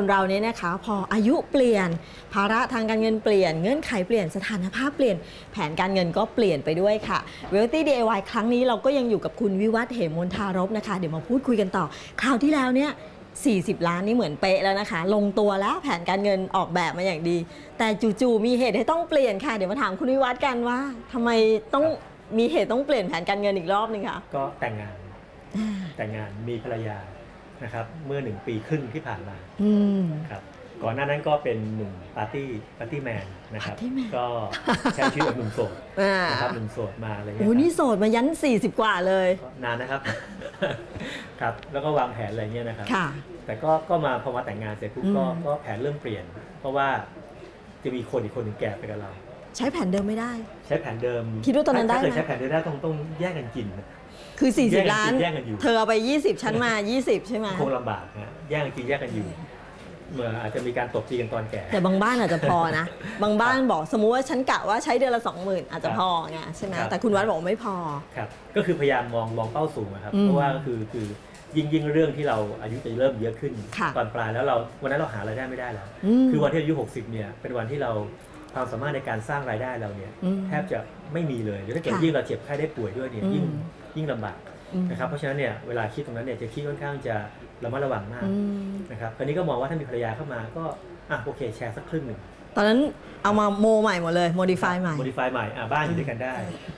คนเราเนี่ยนะคะ พออายุเปลี่ยน ภาระทางการเงินเปลี่ยน เงื่อนไขเปลี่ยนสถานภาพเปลี่ยน แผนการเงินก็เปลี่ยนไปด้วยค่ะ Wealthy DIY ครั้งนี้เราก็ยังอยู่กับคุณวิวัฒน์เหมมนทารบนะคะ เดี๋ยวมาพูดคุยกันต่อ คราวที่แล้วเนี่ย40 ล้านนี่เหมือนเป๊ะแล้วนะคะ ลงตัวแล้วแผนการเงินออกแบบมาอย่างดี แต่จู่ๆมีเหตุให้ต้องเปลี่ยนค่ะ เดี๋ยวมาถามคุณวิวัฒน์กันว่าทำไมต้องมีเหตุต้องเปลี่ยนแผนการเงินอีกรอบหนึงคะก็แต่งงานแต่งงานมีภรรยา นะครับเมื่อหนึ่งปีครึ่งที่ผ่านมาอืม ครับก่อนหน้านั้นก็เป็นหนุ่มปาร์ตี้ปาร์ตี้แมนนะครับ Party man ก็ใช้ชีวิตแบบหนุ่มโสดอ่านะครับหนุ่มโสดมาอะไรเงี้ยโอ้ครับนี่โสดมายัน 40 กว่าเลย ก็นานนะครับ ครับแล้วก็วางแผนอะไรเงี้ยนะครับ ค่ะ แต่ก็ก็มาพอมาแต่งงานเสร็จปุ๊บก็อืม ก็แผนเริ่มเปลี่ยน เพราะว่าจะมีคนอีกคนหนึ่งแก่ไปกับเรา ใช้แผนเดิมไม่ได้ ใช้แผนเดิมคิดว่าตอนนั้นได้ถ้าเกิดไหมใช้แผนเดิมได้ต้องต้องแยกกันกินนะคือ แย่งกัน40 ล้าน แย่งกันอยู่ เธอเอาไป 20ฉันมา 20 ใช่ไหมคงลำบากนะแยกกันกินแยกกันอยู่เมื่ออาจจะมีการตบตีกันตอนแก่ แต่บางบ้านอาจจะพอนะ บางบ้านบอกสมมุติว่าฉันกะว่าใช้เดือนละ 20,000 อาจจะพอไงใช่ไหมครับ แต่คุณวัดบอกว่าไม่พอ ครับก็คือพยายามมองมองเป้าสูงนะครับ อืมเพราะว่าก็คือคือยิ่งยิ่งเรื่องที่เราอายุจะเริ่มเยอะขึ้น ค่ะตอนปลายแล้วเราวันนั้นเราหารายได้ไม่ได้แล้วมคือวันที่อายุ 60เนี่ยเป็นวันที่เรา ความสามารถในการสร้างรายได้เราเนี่ยอืมแทบจะไม่มีเลยหรือถ้าเกิดค่ะยิ่งเราเจ็บไข้ได้ป่วยด้วยเนี่ยอืมยิ่งยิ่งลำบากอืมนะครับเพราะฉะนั้นเนี่ยเวลาคิดตรงนั้นเนี่ยจะคิดค่อนข้างจะระมัดระวังมากอืมนะครับคราวนี้ก็มองว่าถ้ามีภรรยาเข้ามาก็อะโอเคแชร์สักครึ่งหนึ่งตอนนั้นเอามาโมใหม่หมดเลย modify ใหม่ โมดิฟายใหม่อะบ้านอยู่ด้วยกันได้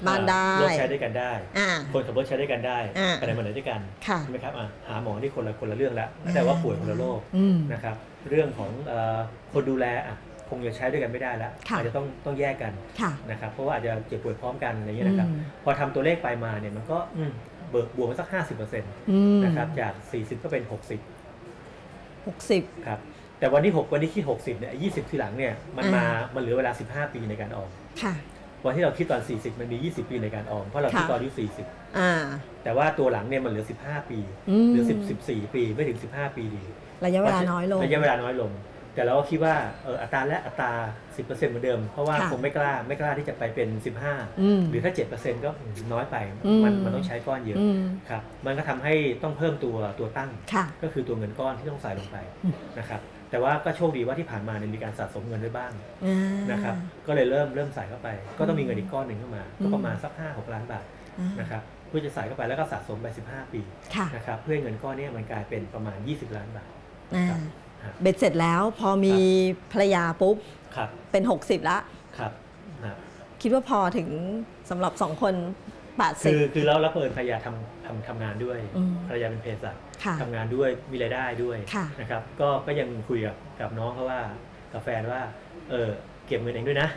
บ้านได้รถใช้ด้วยกันได้อ่าคนขับรถใช้ด้วยกันได้อ่าไปไหนมาไหนด้วยกันค่ะใช่ไหมครับอะหาหมอที่คนละคนละเรื่องแล้วแต่ว่าป่วยคนละโรคอืมนะครับ เรื่องของเอ่อคนดูแลอะค งจะใช้ด้วยกันไม่ได้แล้วค่ะอาจจะต้องต้องแยกกันค่ะนะครับเพราะว่าอาจจะเจ็บป่วยพร้อมกันอะไรอย่างเงี้ยนะครับอืมพอทำตัวเลขไปมาเนี่ยมันก็อืมเบิกบวกมาสัก 50%นอืมะครับจาก 40 ก็เป็น 60 60ครับแต่วันที่6วันที่คิด 60เนี่ย20 ทีหลังเนี่ยมันมาอ่ามันเหลือเวลา 15 ปีในการออมค่ะวันที่เราคิดตอน 40 มันมี 20 ปีในการออมเพราะเราคิดค่ะตอนอายุอ่า40แต่ว่าตัวหลังเนี่ยมันเหลือ 15 ปีอืมหรือ 10 14 ปีไม่ถึง 15 ปีดี ระยะเวลาน้อยลง ระยะเวลาน้อยลง แต่เราก็คิดว่าเอออัตราและอัตรา 10%เหมือนเดิม เพราะว่าค่ะคงไม่กล้าไม่กล้าที่จะไปเป็น อืม15 หรือถ้า 7%ก็น้อยไปอืม มันมันต้องใช้ก้อนเยอะอืมครับมันก็ทำให้ต้องเพิ่มตัวตัวตั้ง ค่ะ ก็คือตัวเงินก้อนที่ต้องใส่ลงไปอืม นะครับแต่ว่าก็โชคดีว่าที่ผ่านมาเนี่ยมีการสะสมเงินไว้บ้างอ่า นะครับก็เลยเริ่มเริ่มใส่เข้าไป ก็ต้องมีเงินอีกก้อนหนึ่งเข้ามาอืก็มประมาณสัก 5-6 ล้านบาทอ่านะครับเพื่อจะใส่เข้าไปแล้วก็สะสมไป 15 ปีค่ะนะครับเพื่อให้เงินก้อนเนี้มันกลายเป็นประมาณ 20 ล้านบาท อ่าครับครับ เบ็ดเสร็จแล้วพอมีภรรยาปุ๊บครับเป็น 60 ละ ครับนะคิดว่าพอถึงสำหรับสองคน คือ80 คือแล้วแล้วเปิดภรรยาทำทำทำงานด้วยอืมภรรยาเป็นเภสัชค่ะทำงานด้วยมีรายได้ด้วยค่ะ นะครับ ก็ก็ยังคุยกับกับน้องเขาว่ากับแฟนว่าเออเก็บเงินเองด้วยนะ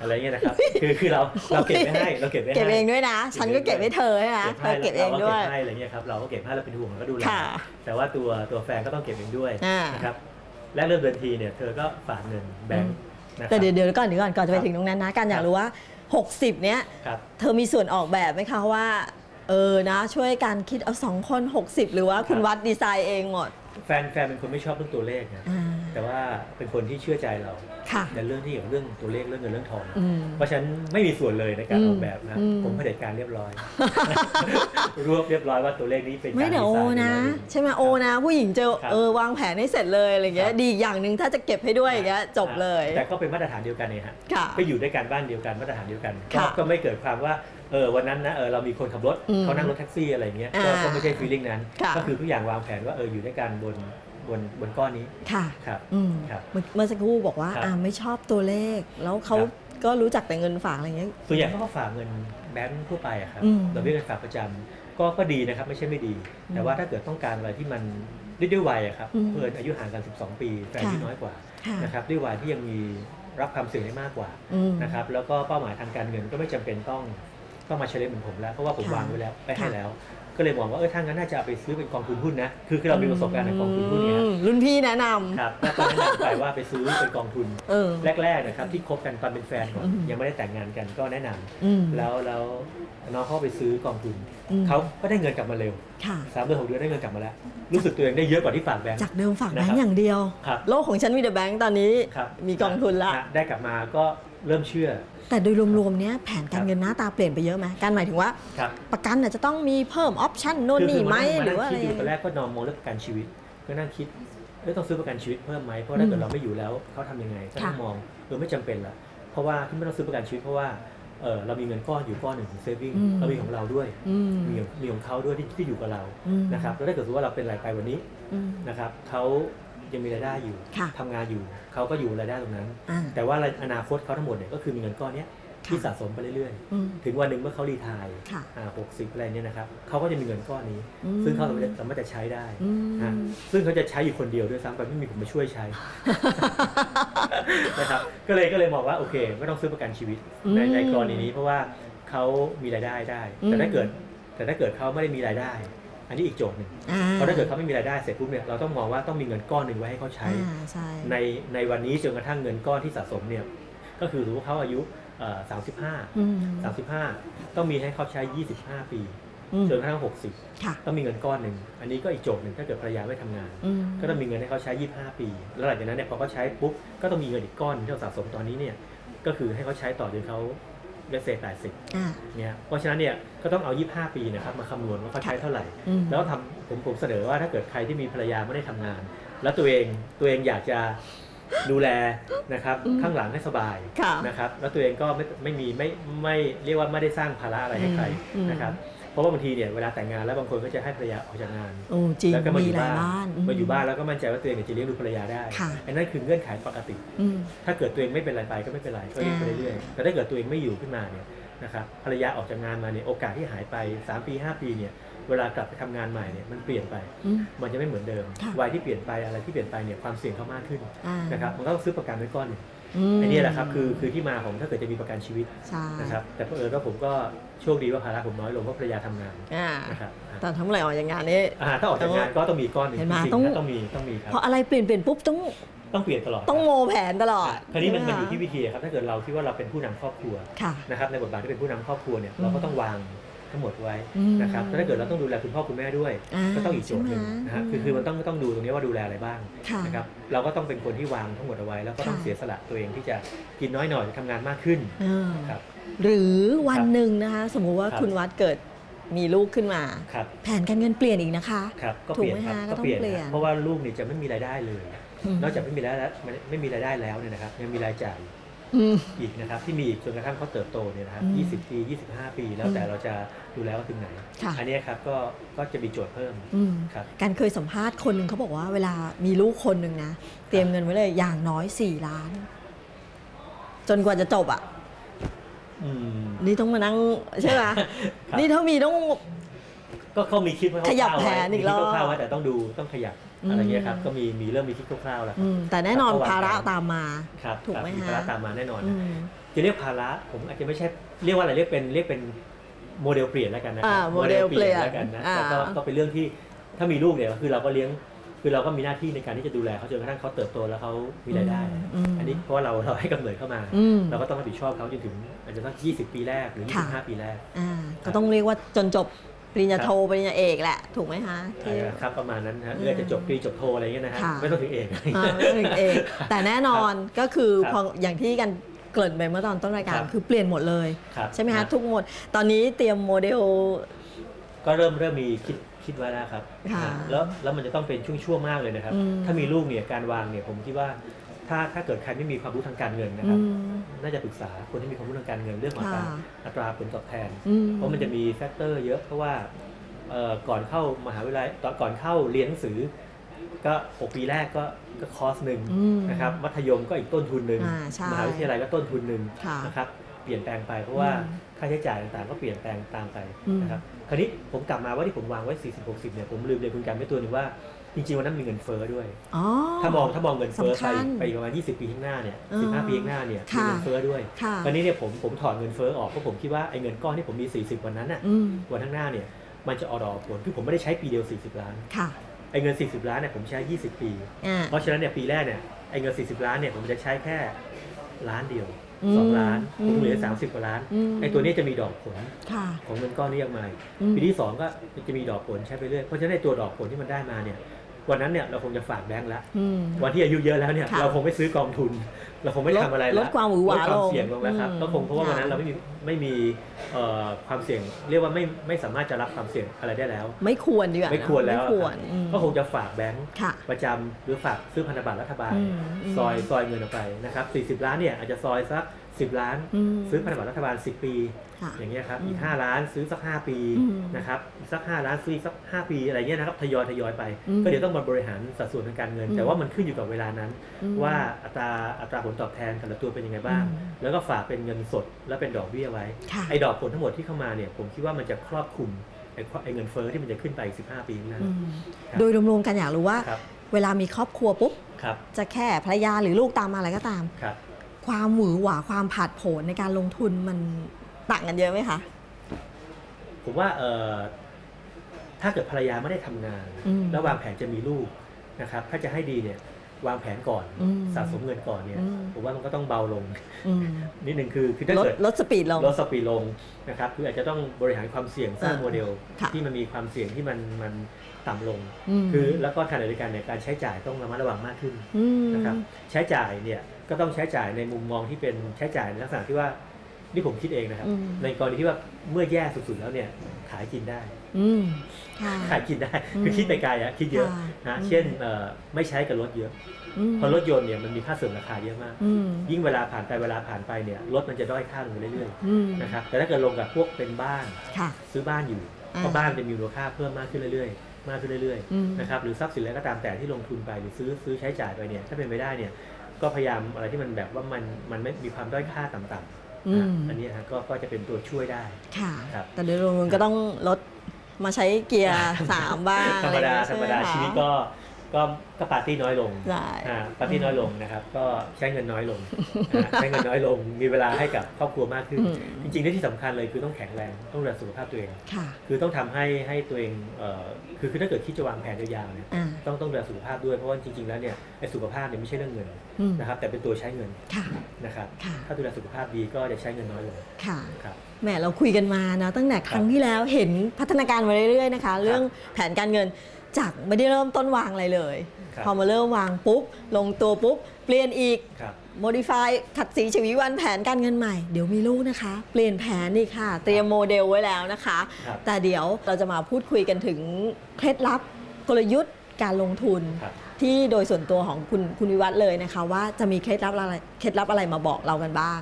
อะไรเงี้ยนะครับ คือคือเราเราเก็บไม่ให้เราเก็บไม่ให้เก็บเองด้วยนะ ฉันก็เก็บให้เธอใช่ไหมเธอเก็บเองด้วยราก็เก็บให้อะไรเงี้ยครับเราก็เก็บให้เราเป็นห่วงแล้วก็ดูแลค่ะแต่ว่าตัวตัวแฟนก็ต้องเก็บเองด้วยอ่านนะครับและเริ่มเดือนทีเนี่ยเธอก็ฝากเงินแบงค์นะคแต่รับเดี๋ยวเดี๋ยวก่อนเดี๋ยวก่อนก่อนจะไปครับถึงตรงนั้นนะการอยากรู้ว่า 60 เนี้ยครับเธอมีส่วนออกแบบไหมคะว่าเออนะ ช่วยการคิดเอาสองคน 60 หรือว่าคุณครับวัดดีไซน์เองหมด แฟนแฟนเป็นคนไม่ชอบเรื่องตัวเลขนะอ่า แต่ว่าเป็นคนที่เชื่อใจเราค่ะในเรื่องที่เกี่ยวกับเรื่องตัวเลขเรื่องเงินเรื่องทองอืมเพราะฉะนั้นไม่มีส่วนเลยในการอืมออกแบบนะอืมผมเผด็จการเรียบร้อย รวบเรียบร้อยว่าตัวเลขนี้เป็นการไม่เดี๋ยวโอดีไซน์นะเรียบร้อยใช่ไหมโอนะ ผู้หญิงเจอครับเออวางแผนให้เสร็จเลยอะไรเงี้คยรับดีอีกอย่างหนึ่งถ้าจะเก็บให้ด้วยอย่างเงี้ยจบเลย แต่ก็เป็นมาตรฐานเดียวกันเนี่ยฮะค่ะก็อยู่ด้วยกันบ้านเดียวกันมาตรฐานเดียวกันก็ค่ะก็ไม่เกิดความว่าเออวันนั้นนะเออเรามีคนขับรถอืมเขานั่งรถแท็กซี่อะไรเงี้ยก็อ่าก็ไม่ใช่ฟีลลิ่งนั้นค่ะก็คือทุกอย่างวางแผนว่าเอออยู่ด้วยกันบน บนบนก้อนนี้ค่ะครับอืมครับเมื่อเมื่อสักครู่บอกว่าครับอ่าไม่ชอบตัวเลข แล้วเขาครับก็รู้จักแต่เงินฝากอะไรเงี้ยส่วนใหญ่เขาก็ฝากเงินแบงค์ทั่วไปอะครับอืมเราเรียกเงินฝากประจำก็ก็ดีนะครับไม่ใช่ไม่ดี แต่ว่าถ้าเกิดต้องการอะไรที่มันได้ด้วยวัยอะครับอืมเพื่อนอายุห่างกัน 12 ปีแฟนค่ะที่น้อยกว่าค่ะนะครับด้วยวัยที่ยังมีรับความเสี่ยงได้มากกว่าอืมนะครับแล้วก็เป้าหมายทางการเงินก็ไม่จำเป็นต้องต้องมาเฉลยเหมือนผมแล้ว เพราะว่าผมค่ะวางไว้แล้วไปให้ค่ะแล้ว ก็เลยมองว่าเออถ้างั้นน่าจะเอาไปซื้อเป็นกองทุนหุ้นนะ คือคือเรามีประสบการณ์ในกองทุนหุ้นเนี่ยอืมรุ่นพี่แนะนำครับแล้วก็แนะนำไปว่าไปซื้อเป็นกองทุนเออแรกๆนะครับที่คบกันตอนเป็นแฟนก่อนอืมยังไม่ได้แต่งงานกันก็แนะนำอืมแล้วแล้วน้องเขาไปซื้อกองทุนอืมเขาก็ได้เงินกลับมาเร็วค่ะสามเดือนหกเดือนได้เงินกลับมาแล้ว รู้สึกตัวเองได้เยอะกว่าที่ฝากแบงค์จากเดิมฝากแบนะงครับก์อย่างเดียวครับโลกของฉันมีแต่แบงก์ตอนนี้ครับมีกองทุนละะได้กลับมาก็ เริ่มเชื่อ แต่โดยรวมๆเนี้ยแผนการเงินหน้าตาเปลี่ยนไปเยอะไหมการหมายถึงว่าครับประกันอาจจะต้องมีเพิ่มออปชั่นโน่นนี่ไหมคือหรือว่าอะไรคิดอยู่ตอนแรกก็นอนมองเรื่องประกันชีวิต ก็นั่งคิดเอ้ยต้องซื้อประกันชีวิตเพิ่มไหมเพราะถ้าเกิดเราไม่อยู่แล้วเขาทำยังไงก็ต้องค่ะมองเออไม่จำเป็นละเพราะว่าที่ไม่ต้องซื้อประกันชีวิตเพราะว่าเออเรามีเงินก้อนอยู่ก้อนหนึ่งของเซฟิงอืมเรามีของเราด้วยอืมมีของมีของเขาด้วยที่ที่อยู่กับเราอืมนะครับแล้วถ้าเกิดสมมติว่าเราเป็นรายไปวันนี้อืมนะครับเขา ยังมีรายได้อยู่ ค่ะทำงานอยู่เขาก็อยู่รายได้ตรงนั้น อ่าแต่ว่าอนาคตเขาทั้งหมดเนี่ยก็คือมีเงินก้อนเนี้ยที่ค่ะสะสมไปเรื่อยอืมๆ ถึงวันหนึ่งเมื่อเขารีไทายค่ะอ่าหกสิบอะไรเนี่ยนะครับเขาก็จะมีเงินก้อนนี้ อืม ซึ่งเขาสามารถสามารถจะใช้ได้อืม นะซึ่งเขาจะใช้อยู่คนเดียวด้วยซ้ำไปไม่มีผมมาช่วยใช้ นะครับก็เลยก็เลยบอกว่าโอเค ไม่ต้องซื้อประกันชีวิตในอืมในกรณีนี้เพราะว่าเขามีรายได้ได้อืมแต่ถ้าเกิด แต่ถ้าเกิดเขาไม่ได้มีรายได้ อันนี้อีกโจทย์หนึ่งอ่เพราะถ้าเกิดเขาไม่มีรายได้เสร็จปุ๊บเนี่ยเราต้องมองว่าต้องมีเงินก้อนหนึ่งไว้ให้เขาใช้อ่าใช่ในในวันนี้จนกระทั่งเงินก้อนที่สะสมเนี่ยก็คือสมมติว่าเขาอายุสามสิบห้าอืมสามสิบห้าต้องมีให้เขาใช้ยี่สิบห้าปีอืมจนกระทั่งหกสิบค่ะต้องมีเงินก้อนหนึ่งอันนี้ก็อีกโจทย์หนึ่งถ้าเกิดภรรยาไม่ทำงานอืมก็ต้องมีเงินให้เขาใช้25ปี แล้วหลังจากนั้นเนี่ยพอเขาใช้ปุ๊บก็ต้องมีเงินอีกก้อนที่เราสะสมตอนนี้เนี่ยก็คือให้เขาใช้ต่อจนเขา เลเซ80อ่าเนี่ยเพราะฉะนั้นเนี่ยก็ต้องเอา 25 ปีนะครับมาคำนวณว่าเขาใช้เท่าไหร่อืมแล้วทำผมผมเสนอว่าถ้าเกิดใครที่มีภรรยาไม่ได้ทำงาน แล้วตัวเองตัวเองอยากจะดูแลนะครับอืมข้างหลังให้สบายค่ะนะครับแล้วตัวเองก็ไม่ไม่มีไม่ไม่เรียกว่าไม่ได้สร้างภาระอะไรให้ใครอืมนะครับ เพราะว่าบางทีเนี่ยเวลาแต่งงานแล้วบางคนก็จะให้ภรรยาออกจากงานโอ้จริงแล้วก็มาอมียู่หลายบ้านบ้านมาอยู่บ้านแล้วก็มั่นใจว่าตัวเองเนี่ยจะเลี้ยงดูภรรยาได้ค่ะอันนั้นคือเงื่อนไขปกติอืมถ้าเกิดตัวเองไม่เป็นไรไปก็ไม่เป็นไรก็เลี้ยงไปอ่าเรื่อยๆแต่ถ้าเกิดตัวเองไม่อยู่ขึ้นมาเนี่ยนะครับภรรยาออกจากงานมาเนี่ยโอกาสที่หายไป 3 ปี 5 ปีเนี่ยเวลากลับไปทำงานใหม่เนี่ยมันเปลี่ยนไปอืมมันจะไม่เหมือนเดิมค่ะวัยที่เปลี่ยนไปอะไรที่เปลี่ยนไปเนี่ยความเสี่ยงเขามากขึ้นอ่านะครับมันก็ต้องซื้อประกันไว้ก้อนหนึ่งม อันนี้แหละครับคือคือที่มาของถ้าเกิดจะมีประกันชีวิตใช่นะครับแต่เพอเอิญว่าผมก็โชคดีว่าภาระผมน้อยลงเพราะภรรยาทำงานอ่านะครับอ่าแต่ทั้งหลายออกจากงานนี้อ่าถ้าออกจากงานก็ต้องมีก้อนหนึ่งเห็นไหมจริงๆต้องนะต้องมีต้องมีครับเพราะอะไรเปลี่ยนเปลี่ยนปุ๊บต้องต้องเปลี่ยนตลอด ต้องโมแผนตลอดคราวนี้มันใช่มันไหอยู่ที่วิธีครับถ้าเกิดเราคิดว่าเราเป็นผู้นำครอบครัวค่ะนะครับในบทบาทที่เป็นผู้นำครอบครัวเนี่ยอืมเราก็ต้องวาง ทั้งหมดไว้อืมนะครับแต่ถ้าเกิดเราต้องดูแลคุณพ่อคุณแม่ด้วยอ่าก็ต้องอีกโจทย์หนึ่งใช่ไหมนะฮะคืออืมคือมันต้องต้องดูตรงนี้ว่าดูแลอะไรบ้างค่ะนะครับเราก็ต้องเป็นคนที่วางทั้งหมดเอาไว้ แล้วก็ต้องค่ะเสียสละตัวเองที่จะกินน้อยหน่อยทำงานมากขึ้นอ่าครับหรือวันครับหนึ่งนะคะสมมุติว่าครับคุณวัดเกิดมีลูกขึ้นมาครับแผนการเงินเปลี่ยนอีกนะคะครับก็ถูเปกลี่ยนไหมครับคะก็ก็ต้องเปลี่ยนเปลี่ยนครับเพราะว่าลูกเนี่ยจะไม่มีรายได้เลยมนอกจากไม่มีรายได้ไม่ไม่มีรายได้แล้วเนี่ยนะครับยังมีรายจ่าย อืมอีกนะครับที่มีอีกจนกระทั่งเขาเติบโตเนี่ยนะครับอืม20 ปี 25 ปี แล้วแต่เราจะดูแลว่าถึงไหนค่ะอันเนี้ยครับก็ก็จะมีโจทย์เพิ่มอืมครับการเคยสัมภาษณ์คนหนึ่งเขาบอกว่าเวลามีลูกคนหนึ่งนะ เตรียมเงินไว้เลยอย่างน้อย 4 ล้าน จนกว่าจะจบอะอืมนี่ต้องมานั่งใช่ไหมครับนี่ถ้ามีต้อง ก็เขามีคิดไว้ขยับคร่าวๆแผนอีกรอบมีคิดคร่าวๆไว้แต่ต้องดูต้องขยับอืมอะไรเงี้ยครับก็มีมีเริ่มมีคิดคร่าวๆแล้วคอืรับมแต่แน่นอนครับภาระก็วางแผนตามมา ครับถูกไหมครับฮะภาระตามมาแน่นอน อืม จะเรียกภาระผมอาจจะไม่ใช่เรียกว่าอะไรเรียกเป็นเรียกเป็นโมเดลเปลี่ยนแล้วกันนะครัอ่าโมเดลเปลี่ยนแล้วกันนะอ่า แต่ก็ก็เป็นเรื่องที่ถ้ามีลูกเนี่ยคือเราก็เลี้ยงคือเราก็มีหน้าที่ในการที่จะดูแลเขาจนกระทั่งเขาเติบโตแล้วเขามีรายได้ มอันนี้เพราะว่าเราเราให้กำเนิดเข้ามา อืม เราก็ต้องรับผิดชอบเขาจนถึงอาจจะสัก20 ปีแรกหรือค่ะ 25ปีแรก อ่าก็ต้องเรียกว่าจนจบ ปริญญาโทปริญญาเอกแหละ ถูกไหมคะที่เอ่อครับประมาณนั้นนะฮะอืมเลือจะจบตรีจบโทอะไรเงี้ยนะฮะค่ะไม่ต้องถึงเอกอ่าไม่ถึงเอกแต่แน่นอนก็คือครับพออย่างที่กันเกริ่นไปเมื่อตอนต้นรายการครับคือเปลี่ยนหมดเลยครับใช่ไหมคะรับทุกหมด ตอนนี้เตรียมโมเดล ก็เริ่มเริ่มมีคิดคิดไว้แล้วครับค่ะอ่าแล้วแล้วมันจะต้องเป็นช่วงๆมากเลยนะครับอืมถ้ามีลูกเนี่ยการวางเนี่ยผมคิดว่า ถ้าถ้าเกิดใครไม่มีความรู้ทางการเงินนะคอืรับมน่าจะปรึกษาคนที่มีความรู้ทางการเงินเรื่องของอัตราค่ะอัตราผลตอบแทนอืมเพราะมันจะมีแฟกเตอร์เยอะเพราะว่าเอ่อก่อนเข้ามหาวิทยาลัยตอนก่อนเข้าเรียนหนังสือ ก็ 6 ปีแรกก็ก็คอร์สหนึ่งอืมนะครับมัธยมก็อีกต้นทุนหนึ่งอ่าใช่มหาวิทยาลัยก็ต้นทุนหนึ่งค่ะนะครับเปลี่ยนแปลงไปเพราะว่าอืมค่าใช้จ่ายต่างๆก็เปลี่ยนแปลงตามไปอืมนะครับคราวนี้ผมกลับมาว่าที่ผมวางไว้ 40 60เนี่ยผมลืมเรียนคุณการไม่ตัวหนึ่งว่าจริงๆวันนั้นมีเงินเฟ้อด้วยอ๋อถ้ามองถ้ามองเงินเฟ้อสำคัไปญไปประมาณ 20 ปีข้างหน้าเนี่ยอ่า15 ปีข้างหน้าเนี่ยมีค่ะเงินเฟ้อด้วยค่ะคราวนี้เนี่ยผมผมถอดเงินเฟ้อออกเพราะผมคิดว่าไอ้เงินก้อนที่ผมมี 40 วันนั้นน่ะอืมวันข้างหน้าเนี่ยมันจะออกดอกผลคือผมไม่ได้ใช้ปีเดียว 40 ล้านค่ะไอ้เงิน 40 ล้านเนี่ยผมใช้ 20 ปีอ่าเพราะฉะนั้นเนี่ยปีแรกเนี่ยไอ้เงิน 40 ล้านเนี่ยผมจะใช้แค่ล้านเดียวอืม สองล้านอืผมมเหลือ30กว่าล้านอืมไอ้ตัวนี้จะมีดอกผลค่ะของเงินก้อนนี้ออกมาอืมปีที่2ก็จะมีดอกผลใช้ไปเรื่อยเพราะฉะนั้นไอ้ตัวดอกผลที่มันได้มาเนี่ยวันนั้นเนี่ยเราคงจะฝากแบงก์ละอืมวันที่อายุเยอะแล้วเนี่ยค่ะเราคงไม่ซื้อกองทุน เราคงไม่ลดทำอะไรลดความหวือหวาลดความลงเสี่ยงลงแล้วครับอืมก็คงเพราะว่าวันนั้นค่ะเราไม่มีไม่มีเอ่อความเสี่ยง เรียกว่าไม่ไม่สามารถจะรับความเสี่ยงอะไรได้แล้ว ไม่ควรดีกว่านะไม่ควรแล้วไม่ควรครับอืมก็คงจะฝากแบงค์ค่ะประจำหรือฝากซื้อพันธบัตรรัฐบาลอืมอืมซอยซอยเงินออกไปนะครับ 40 ล้านเนี่ยอาจจะซอยสัก 10 ล้านมซื้อพันธบัตรรัฐบาล 10 ปีค่ะอย่างเงี้ยครับอืมอีก 5 ล้านซื้อสัก 5 ปีอืมนะครับอีกสัก 5 ล้านซื้ออีกสัก 5 ปีอะไรเงี้ยนะครับทยอยทยอยไปอืมก็เดี๋ยวต้องมาบริหารสัดส่วนทางการเงินอืมแต่ว่ามันขึ้นอยู่กับเวลานั้นอืมว่าอัตราอัตราผลตอบแทนแต่ละตัวเป็นยังไงบ้างอืมแล้วก็ฝากเป็นเงินสดและเป็นดอกเบี้ยไว้ค่ะไอ้ดอกผลทั้งหมดที่เข้ามาเนี่ยผมคิดว่ามันจะครอบคลุมไอ้ไอ้เงินเฟ้อที่มันจะขึ้นไปอีก15 ปีข้างหน้าอืมครับโดยรวมๆกันอยากรู้ว่าครับเวลามีครอบครัวปุ๊บครับจะแค่ภรรยาหรือลูกตามมาอะไรก็ตามครับความหวือหวาความผาดโผนในการลงทุนมันต่างกันเยอะไหมคะ ผมว่าเอ่อถ้าเกิดภรรยาไม่ได้ทำงานอืมแล้ววางแผนจะมีลูกนะครับ ถ้าจะให้ดีเนี่ย วางแผนก่อนอืมสะสมเงินก่อนเนี่ยอืมผมว่ามันก็ต้องเบาลงอืมนิดนึงคือคือถ้าลดเกิดลดสปีดลงลดสปีดลงนะครับคืออาจจะต้องบริหารความเสี่ยงสร้างอ่าโมเดลค่ะที่มันมีความเสี่ยงที่มันมันต่ำลงมคือแล้วก็ขณะเดียวกันเนี่ยการใช้จ่ายต้องระมัดระวังมากขึ้นมนะครับใช้จ่ายเนี่ยก็ต้องใช้จ่ายในมุมมองที่เป็นใช้จ่ายในลักษณะที่ว่านี่ผมคิดเองนะครับอืมในกรณีที่ว่าเมื่อแย่สุดๆแล้วเนี่ยขายกินได้อืมค่ะ ขายกินได้อืมคือคิดไปไกลอะคิดเยอะค่ะนะอืมเช่นเอ่อไม่ใช้กับรถเยอะมเพราะรถยนต์เนี่ยมันมีค่าเสริมราคาเยอะมากอืมยิ่งเวลาผ่านไปเวลาผ่านไปเนี่ยรถมันจะด้อยค่าลงไปเรื่อยอืมๆนะครับแต่ถ้าเกิดลงกับพวกเป็นบ้านค่ะซื้อบ้านอยู่อ่าก็บ้านจะมีมูลค่าเพิ่มมากขึ้นเรื่อยๆมากขึ้นเรื่อยอืมๆนะครับหรือทรัพย์สินอะไรก็ตามแต่ที่ลงทุนไปหรือซื้อซื้อใช้จ่ายไปเนี่ยถ้าเป็นไปได้เนี่ยก็พยายามอะไรที่มันแบบว่ามันมันไม่มีความด้อยค่าต่ำๆอืนะมอันนี้ฮะก็ก็จะเป็นตัวช่วยได้ค่ะครับแต่โดยรวมๆก็ต้องลด มาใช้เกียร์สามบ้างธรรมดาอะธรไอย่รมงดาเงี้ยชีใไหวิมตคะก็ ก็ก็ปาร์ตี้น้อยลงใช่อ่าปาร์ตี้น้อยลงนะครับ ก็ใช้เงินน้อยลงอ่าใช้เงินน้อยลง มีเวลาให้กับครอบครัวมากขึ้นอืมจริงๆและที่สำคัญเลยคือต้องแข็งแรง ต้องดูแลสุขภาพตัวเองค่ะคือต้องทำให้ให้ตัวเองเอ่อคือคือถ้าเกิดคิดจะวางแผนยาวๆเนี่ยอ่าต้องต้องดูแลสุขภาพด้วย เพราะว่าจริงๆแล้วเนี่ยไอ้สุขภาพเนี่ยไม่ใช่เรื่องเงินอืมนะครับ แต่เป็นตัวใช้เงินค่ะนะครับค่ะถ้าดูแลสุขภาพดีก็จะใช้เงินน้อยลงค่ะครับแหมเราคุยกันมานะตั้งแต่ครั้งที่แล้วเห็นพัฒนาการมาเรื่อยๆนะคะ เรื่องแผนการเงิน จากไม่ได้เริ่มต้นวางอะไรเลยครับพอมาเริ่มวางปุ๊บ ลงตัวปุ๊บ เปลี่ยนอีกครับ modify ขัดสีชวีวันแผนการเงินใหม่ เดี๋ยวมีลูกนะคะ เปลี่ยนแผนอีกค่ะ เตรียมโมเดลไว้แล้วนะคะครับแต่เดี๋ยวเราจะมาพูดคุยกันถึงเคล็ดลับกลยุทธ์การลงทุนครับที่โดยส่วนตัวของคุณคุณวิวัฒน์เลยนะคะ ว่าจะมีเคล็ดลับอะไรเคล็ดลับอะไรมาบอกเรากันบ้าง